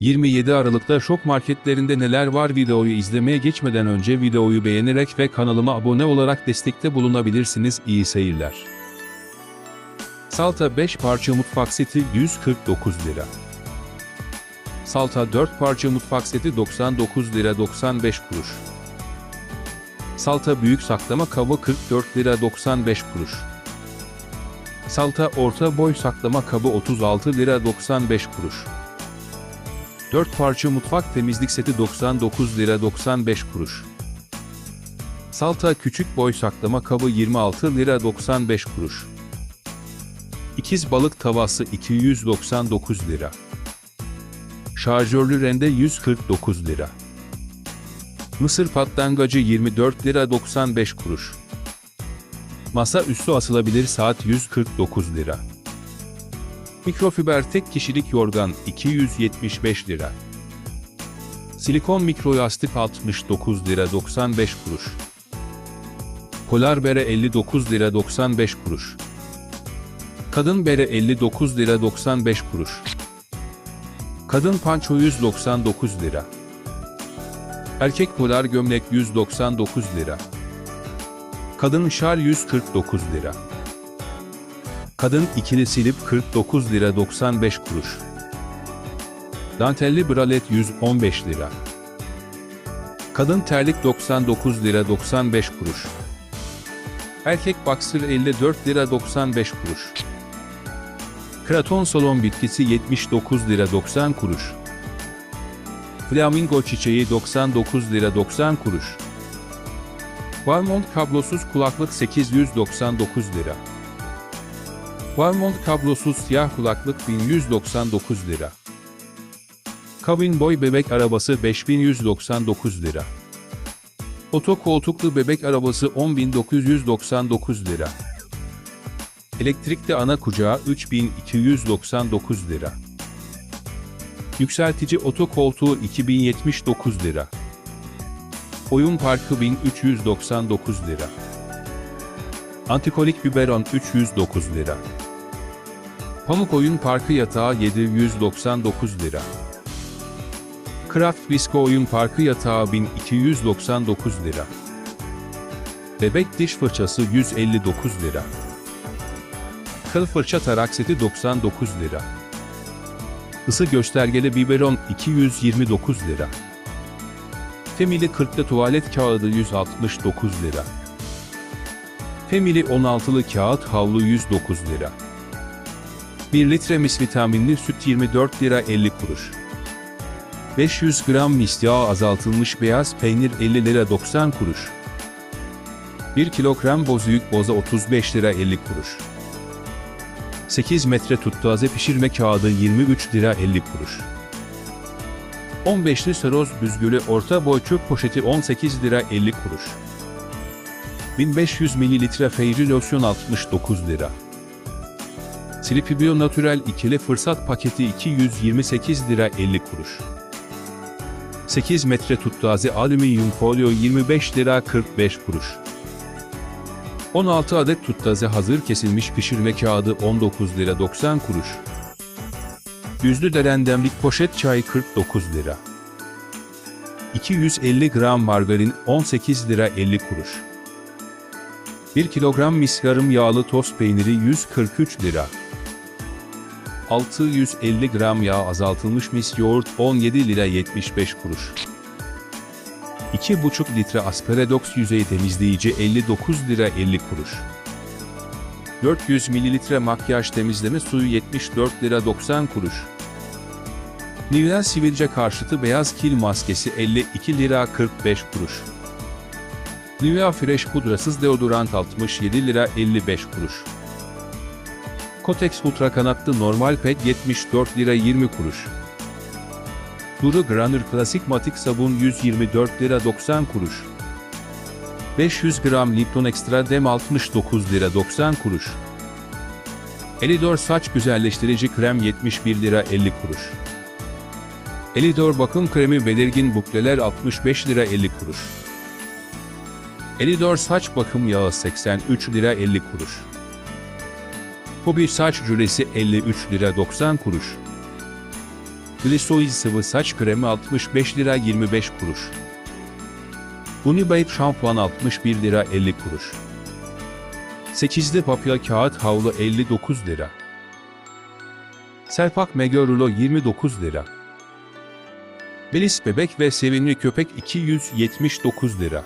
27 Aralık'ta şok marketlerinde neler var videoyu izlemeye geçmeden önce videoyu beğenerek ve kanalıma abone olarak destekte bulunabilirsiniz. İyi seyirler. Salta 5 parça mutfak seti 149 lira. Salta 4 parça mutfak seti 99 lira 95 kuruş. Salta büyük saklama kabı 44 lira 95 kuruş. Salta orta boy saklama kabı 36 lira 95 kuruş. 4 parça mutfak temizlik seti 99 lira 95 kuruş. Salta küçük boy saklama kabı 26 lira 95 kuruş. İkiz balık tavası 299 lira. Şarjörlü rende 149 lira. Mısır patlangacı 24 lira 95 kuruş. Masa üstü asılabilir saat 149 lira. Mikrofiber tek kişilik yorgan 275 lira. Silikon mikro yastık 69 lira 95 kuruş. Polar bere 59 lira 95 kuruş. Kadın bere 59 lira 95 kuruş. Kadın panço 199 lira. Erkek polar gömlek 199 lira. Kadın şal 149 lira. Kadın ikili silip 49 lira 95 kuruş. Dantelli bralet 115 lira. Kadın terlik 99 lira 95 kuruş. Erkek boxer 54 lira 95 kuruş. Kraton salon bitkisi 79 lira 90 kuruş. Flamingo çiçeği 99 lira 90 kuruş. Valmont kablosuz kulaklık 899 lira. Valmont kablosuz siyah kulaklık 1199 lira. Kavin boy bebek arabası 5199 lira. Oto koltuklu bebek arabası 10999 lira. Elektrikli ana kucağı 3299 lira. Yükseltici oto koltuğu 2079 lira. Oyun parkı 1399 lira. Antikolik biberon 309 lira. Pamuk oyun parkı yatağı 799 lira. Kraft Visco oyun parkı yatağı 1299 lira. Bebek diş fırçası 159 lira. Kıl fırça tarak seti 99 lira. Isı göstergeli biberon 229 lira. Femili 40'lı tuvalet kağıdı 169 lira. Femili 16'lı kağıt havlu 109 lira. 1 litre mis vitaminli süt 24 lira 50 kuruş. 500 gram mis yağı azaltılmış beyaz peynir 50 lira 90 kuruş. 1 kilogram bozüyük boza 35 lira 50 kuruş. 8 metre tuttaze pişirme kağıdı 23 lira 50 kuruş. 15'li seroz büzgülü orta boy çöp poşeti 18 lira 50 kuruş. 1500 mililitre feyri losyon 69 lira. Silipibio Natürel ikili fırsat paketi 228 lira 50 kuruş. 8 metre tuttaze alüminyum folyo 25 lira 45 kuruş. 16 adet tuttaze hazır kesilmiş pişirme kağıdı 19 lira 90 kuruş. Yüzlü derendemlik poşet çay 49 lira. 250 gram margarin 18 lira 50 kuruş. 1 kilogram mis yarım yağlı toz peyniri 143 lira. 650 gram yağ azaltılmış mis yoğurt 17 lira 75 kuruş. 2,5 litre Asparadox yüzey temizleyici 59 lira 50 kuruş. 400 mililitre makyaj temizleme suyu 74 lira 90 kuruş. Nivea sivilce karşıtı beyaz kil maskesi 52 lira 45 kuruş. Nivea Fresh pudrasız deodorant 67 lira 55 kuruş. Kotex Ultra kanatlı normal pet 74 lira 20 kuruş. Duru Granür Klasik Matik sabun 124 lira 90 kuruş. 500 gram Lipton Extra Dem 69 lira 90 kuruş. Elidor saç güzelleştirici krem 71 lira 50 kuruş. Elidor bakım kremi belirgin bukleler 65 lira 50 kuruş. Elidor saç bakım yağı 83 lira 50 kuruş. Hobi saç jülesi 53 lira 90 kuruş. Glisoid sıvı saç kremi 65 lira 25 kuruş. Unibabe şampuan 61 lira 50 kuruş. 8'li papya kağıt havlu 59 lira. Selpak Mega Rulo 29 lira. Melis bebek ve sevimli köpek 279 lira.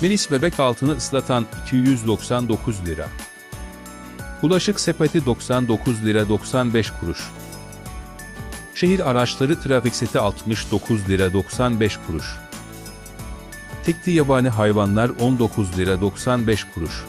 Melis bebek altını ıslatan 299 lira. Bulaşık sepeti 99 lira 95 kuruş. Şehir araçları trafik seti 69 lira 95 kuruş. Tekli yabani hayvanlar 19 lira 95 kuruş.